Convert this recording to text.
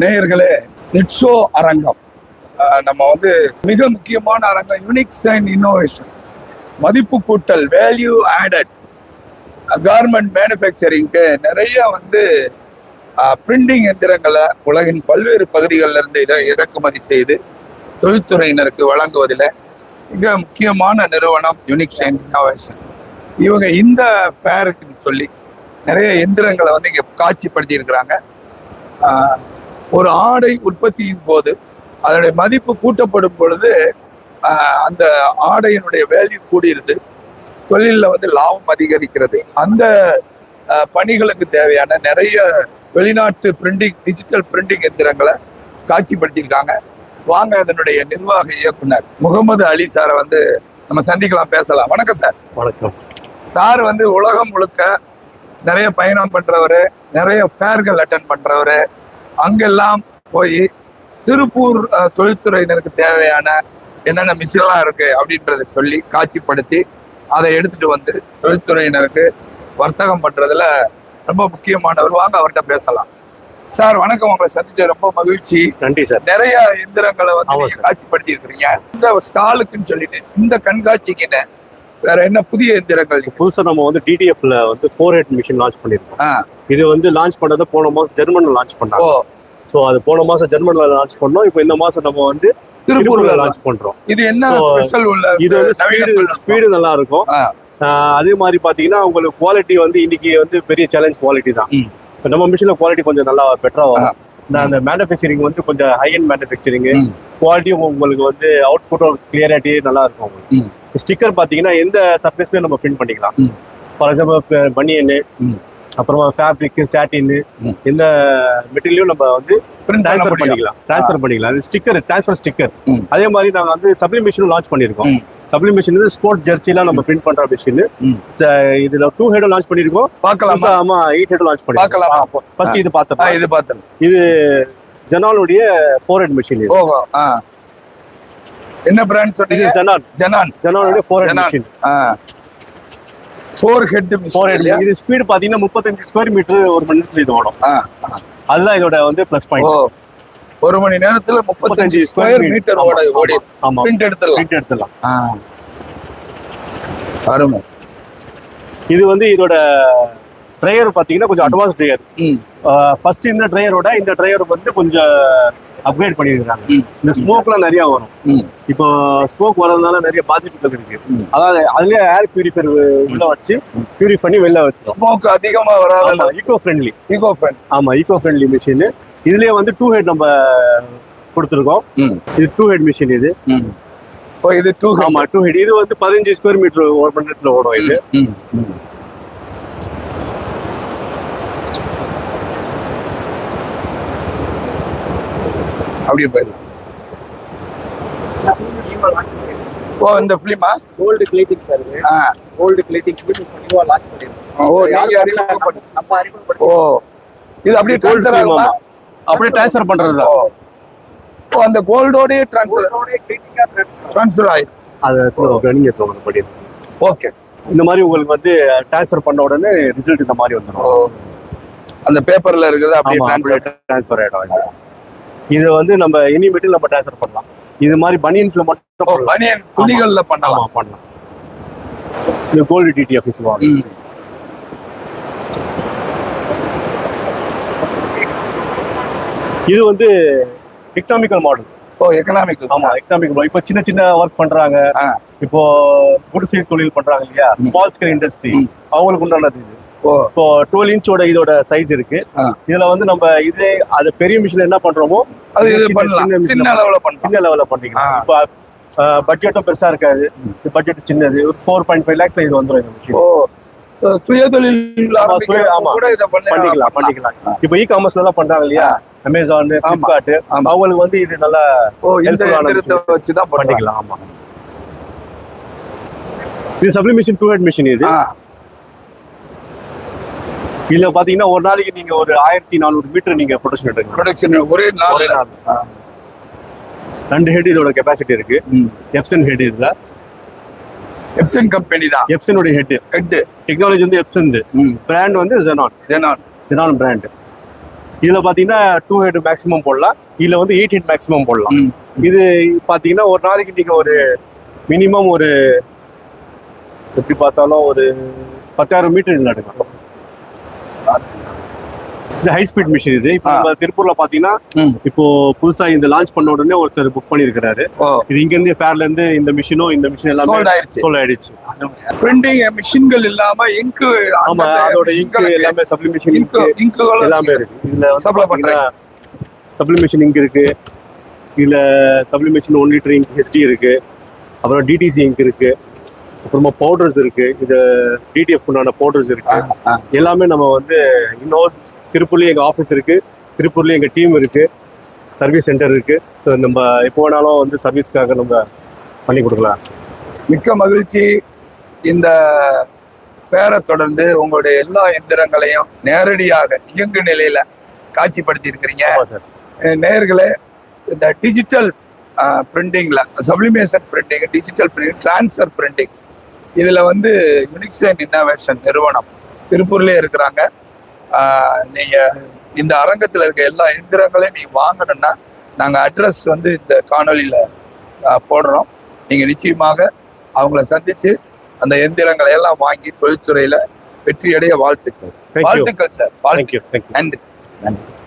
நேயர்களே நிட்ஷோ அரங்கம். நம்ம வந்து மிக முக்கியமான அரங்கம் யூனிக்ஸ் அண்ட் இன்னோவேஷன் மதிப்பு கூட்டல் வேல்யூ ஆடட் கார்மெண்ட் மேனுஃபேக்சரிங்க்கு நிறைய வந்து பிரிண்டிங் எந்திரங்களை உலகின் பல்வேறு பகுதிகளிலிருந்து இறக்குமதி செய்து தொழில்துறையினருக்கு வழங்குவதில் மிக முக்கியமான நிறுவனம் யூனிக்ஸ் அண்ட் இன்னோவேஷன் இவங்க இந்த பேருக்குன்னு சொல்லி நிறைய எந்திரங்களை வந்து இங்கே காட்சிப்படுத்தியிருக்கிறாங்க. ஒரு ஆடை உற்பத்தியின் போது அதனுடைய மதிப்பு கூட்டப்படும் பொழுது அந்த ஆடையினுடைய வேல்யூ கூடியிருது தொழிலில் வந்து லாபம் அதிகரிக்கிறது. அந்த பணிகளுக்கு தேவையான நிறைய வெளிநாட்டு பிரிண்டிங் டிஜிட்டல் பிரிண்டிங் எந்திரங்களை காட்சிப்படுத்தியிருக்காங்க. வாங்க அதனுடைய நிர்வாக இயக்குனர் முகமது அலி சாரை வந்து நம்ம சந்திக்கலாம் பேசலாம். வணக்கம் சார். வணக்கம். சார் வந்து உலகம் முழுக்க நிறைய பயணம் பண்றவரு நிறைய ஃபேர்கள் அட்டன் பண்றவரு அங்கெல்லாம் போய் திருப்பூர் தொழில்துறையினருக்கு தேவையான என்னென்ன மிஷின்லாம் இருக்கு அப்படின்றத சொல்லி காட்சிப்படுத்தி அதை எடுத்துட்டு வந்து தொழில்துறையினருக்கு வர்த்தகம் பண்றதுல ரொம்ப முக்கியமானவர். வாங்க அவர்கிட்ட பேசலாம். சார் வணக்கம். உங்களை சந்திச்ச ரொம்ப மகிழ்ச்சி. நன்றி சார். நிறைய எந்திரங்களை வந்து. காட்சிப்படுத்தி இருக்கிறீங்க இந்த ஸ்டாலுக்குன்னு சொல்லிட்டு இந்த கண்காட்சிக்குன்னு வேற என்ன புதிய எந்திரங்கள் புதுசா நம்ம வந்து டிடிஎஃப்ல வந்து ஃபோர் ஹெட் மிஷின் லான்ச் பண்ணிருக்கோம். இது வந்து லான்ச் பண்ணது போன மாசம் ஜெர்மன்ல லான்ச் ஓ. சோ அது போன மாசம் ஜெர்மன்ல லான்ச் பண்ணோம். இப்போ இந்த மாசம் நம்ம வந்து திருப்பூர்ல லான்ச் பண்றோம். இது என்ன So, ஸ்பெஷல் உள்ள இது வந்து ஸ்பீடு நல்லா இருக்கும். அதே மாதிரி பாத்தீங்கன்னா உங்களுக்கு குவாலிட்டி வந்து இன்னைக்கு வந்து பெரிய சேலஞ்ச் குவாலிட்டி தான். நம்ம மிஷின்ல குவாலிட்டி கொஞ்சம் நல்லா பெட்டரா வரும். அந்த மேனுஃபேக்சரிங் வந்து கொஞ்சம் ஹை அண்ட் மேனுஃபேக்சரிங். குவாலிட்டியும் உங்களுக்கு வந்து அவுட்புட்டும் கிளியரிட்டி நல்லா இருக்கும் உங்களுக்கு. ஸ்டிக்கர் பாத்தீங்கன்னா எந்த சர்ஃபேஸ்லயும் நம்ம பிரிண்ட் பண்ணிக்கலாம். ஃபார் எக்ஸாம்பிள் பனியனு. அப்புறமா ஃபேப்ரிக் சாட்டின் ம். எந்த மெட்டீரியலும் நம்ம வந்து பண்ண ட்ரான்ஸ்ஃபர். பண்ணிக்கலாம். ட்ரான்ஸ்ஃபர் பண்ணிக்கலாம். அது ஸ்டிக்கர் ட்ரான்ஸ்ஃபர் ஸ்டிக்கர். அதே மாதிரி நாங்க வந்து சப்ளிமேஷனும் லான்ச் பண்ணிருக்கோம் ம். சப்ளிமேஷன் வந்து ஸ்போர்ட் ஜெர்சிலாம் நம்ம பிரிண்ட் பண்ற மிஷின். இதுல டூ ஹெட் லான்ச் பண்ணிருக்கோம் பார்க்கலாமா? ஆமா எயிட் ஹெட் லான்ச் பண்ணிருக்கோம் பார்க்கலாமா? ஃபர்ஸ்ட் இது பார்த்தோம் இது பார்த்தேன். இது ஜெனாலுடைய ஃபோர் ஹெட் மிஷின் இது. ஓஹோ என்ன பிராண்ட் சொன்னீங்க? ஜெனால். ஜனான் ஜெனாலுடைய four head. Machine four head four head இது ஸ்பீடு பாத்தீங்கன்னா முப்பத்தஞ்சு ஸ்கொயர் மீட்டர் ஒரு மணி நேரத்துல இது ஓடும். அதுதான் இதோட வந்து ப்ளஸ் பாயிண்ட் ஒரு மணி நேரத்துல முப்பத்தஞ்சு ஸ்கொயர் மீட்டர் ஓட ஓடி ஆமா பிரிண்ட் எடுத்துடலாம். பிரிண்ட் எடுத்துடலாம். அருமை. இது வந்து இதோட ட்ரையர் பாத்தீங்கன்னா கொஞ்சம் அட்வான்ஸ் ட்ரையர் ஃபர்ஸ்ட் இந்த ட்ரையரோட இந்த ட்ரையர் வந்து கொஞ்சம் அப்கிரேட் பண்ணியிருக்காங்க. இந்த ஸ்மோக்லாம் நிறைய வரும். இப்போ ஸ்மோக் வரதுனால நிறைய பாதிப்புகள் இருக்கு. அதாவது அதுலயே ஏர் பியூரிஃபையர் உள்ள வச்சு பியூரிஃபை பண்ணி வெளில வச்சிரும். ஸ்மோக் அதிகமா வராத ஈகோ ஃப்ரெண்ட்லி ஈகோ ஃபேன் ஆமா ஈகோ ஃப்ரெண்ட்லி மிஷின் இதுலயே வந்து டூ ஹெட் நம்ம கொடுத்துருக்கோம். இது டூ ஹெட் மிஷின் இது. இது டூ ஆமா டூ ஹெட் இது வந்து பதினஞ்சு ஸ்கொயர் மீட்டர் ஒரு மணி நேரத்துல ஓடும் இது. அப்படியே போயிடலாம் ஓ இந்த ஃபிலிமா கோல்டு கிளீட்டிங் சார் ஆ. கோல்டு கிளீட்டிங் நியூவா லான்ச் பண்ணிருக்கோம். ஓ நீங்க அறிமுகப்படுத்தி நம்ம அறிமுகப்படுத்தி ஓ இது அப்படியே கோல்டு ட்ரான்ஸ்ஃபர் ஆகுமா? அப்படியே ட்ரான்ஸ்ஃபர் பண்றது ஓ அந்த கோல்டோட ட்ரான்ஸ்ஃபர் ட்ரான்ஸ்ஃபர் ஆயிடும் அதை நீங்க தோணும் படி. ஓகே இந்த மாதிரி உங்களுக்கு வந்து ட்ரான்ஸ்ஃபர் பண்ண உடனே ரிசல்ட் இந்த மாதிரி ஓ. வந்துடும் அந்த பேப்பர்ல இருக்குது அப்படியே ட்ரான்ஸ்ஃபர் ஆயிடும். இது வந்து நம்ம இனிமேட்டு நம்ம ட்ரான்ஸ்ஃபர் பண்ணலாம். இது மாதிரி பனியன்ஸ்ல மட்டும். பனியன் துணிகள்ல பண்ணலாம். பண்ணலாம். இது கோல்டு டிடிஎஃப் சொல்லுவாங்க இது வந்து எக்கனாமிக்கல் மாடல் ஓ எக்கனாமிக் ஆமா எக்கனாமிக் மாடல் இப்போ சின்ன சின்ன ஒர்க் பண்றாங்க. இப்போ குடிசை தொழில் பண்றாங்க இல்லையா. Small scale industry. அவங்களுக்கு உண்டானது இது. இப்போ டுவெல் இன்ச்சோட இதோட சைஸ் இருக்கு. இதுல வந்து நம்ம இதே அது பெரிய மிஷின் என்ன பண்றோமோ அது இது சின்ன- பண்ணலாம். சின்ன லெவல்ல பண்ணிக்கலாம். இப்போ பட்ஜெட்டும் பெருசா இருக்காது. பட்ஜெட் சின்னது. ஒரு ஃபோர் பாயிண்ட் ஃபைவ் லேக்ஸ்ல இது வந்துடும் இந்த மிஷின் சுய தொழில் பண்ணிக்கலாம் பண்ணிக்கலாம். இப்போ இ காமர்ஸ்ல எல்லாம் பண்றாங்க இல்லையா? அமேசான் ஆமா. அவங்களுக்கு வந்து இது நல்லா ஓ இந்த Helpful ஆன எந்திரத்தை வச்சு தான் பண்ணிக்கலாம் ஆமா. இது சப்ளிமேஷன் டூ ஹெட் மிஷின் இது. இதுல பாத்தீங்கன்னா ஒரு நாளைக்கு நீங்க ஒரு ஆயிரத்தி நானூறு மீட்டர் நீங்க ப்ரொடக்ஷன் எடுக்கலாம் ப்ரொடக்ஷன் ஒரே நாள். ரெண்டு ஹெட் இதோட கெபாசிட்டி இருக்கு. எப்சன் ஹெட் இதுல. எப்சன் கம்பெனி தான். எப்சனுடைய ஹெட் ஹெட் டெக்னாலஜி வந்து எப்சன் பிராண்ட் வந்து ஜெனான் ஜெனான் ஜெனான் பிராண்ட் இதுல பாத்தீங்கன்னா டூ ஹெட் மேக்ஸிமம் போடலாம். இதுல வந்து எயிட் ஹெட் மேக்ஸிமம் போடலாம். இது பாத்தீங்கன்னா ஒரு நாளைக்கு நீங்க ஒரு மினிமம் ஒரு எப்படி பார்த்தாலும் ஒரு பத்தாயிரம் மீட்டர் நடக்கும் இது ஹை ஸ்பீட் மிஷின் இது. இப்போ. நம்ம திருப்பூர்ல பாத்தீங்கன்னா. இப்போ புதுசா இந்த லான்ச் பண்ண உடனே ஒருத்தர் புக் பண்ணிருக்காரு இது இங்க இருந்து ஃபேர்ல இருந்து இந்த மிஷினும் இந்த மிஷின் எல்லாமே சோல்ட் ஆயிடுச்சு. பிரிண்டிங் மிஷின்கள் இல்லாம இங்கு ஆமா அதோட இங்க் எல்லாமே சப்ளிமேஷன் இங்கு இங்குகள் எல்லாமே இருக்கு. இதுல Supply பாத்தீங்கன்னா சப்ளிமேஷன் இங்க் இருக்கு. இதுல sublimation one litre ink HD இருக்கு. அப்புறம் டிடிசி இங்க் இருக்கு. அப்புறமா பவுடர்ஸ் இருக்கு. இது டிடிஎஃப் உண்டான பவுடர்ஸ் இருக்கு. எல்லாமே நம்ம வந்து இன்னொரு திருப்பூர்லயும் எங்க ஆஃபீஸ் இருக்கு. திருப்பூர்லயும் எங்க டீம் இருக்கு. சர்வீஸ் சென்டர் இருக்கு. ஸோ நம்ம எப்போ வேணாலும் வந்து சர்வீஸ்க்காக நம்ம பண்ணி கொடுக்கலாம். மிக்க மகிழ்ச்சி. இந்த பேரை தொடர்ந்து உங்களுடைய எல்லா எந்திரங்களையும் நேரடியாக இயங்கு நிலையில காட்சிப்படுத்தி இருக்கிறீங்க. நேயர்களே இந்த digital பிரிண்டிங்ல sublimation printing digital printing transfer printing இதுல வந்து யுனிக்சன் இன்னோவேஷன் நிறுவனம் திருப்பூர்லயே இருக்கிறாங்க. நீங்க இந்த அரங்கத்துல இருக்க எல்லா எந்திரங்களையும் நீங்க வாங்கணும்னா நாங்க அட்ரஸ் வந்து இந்த காணொலியில போடுறோம். நீங்க நிச்சயமாக அவங்கள சந்திச்சு அந்த எந்திரங்களை எல்லாம் வாங்கி தொழில்துறையில வெற்றியடைய வாழ்த்துக்கள். வாழ்த்துக்கள் சார் வாழ்த்துக்கள். நன்றி. நன்றி.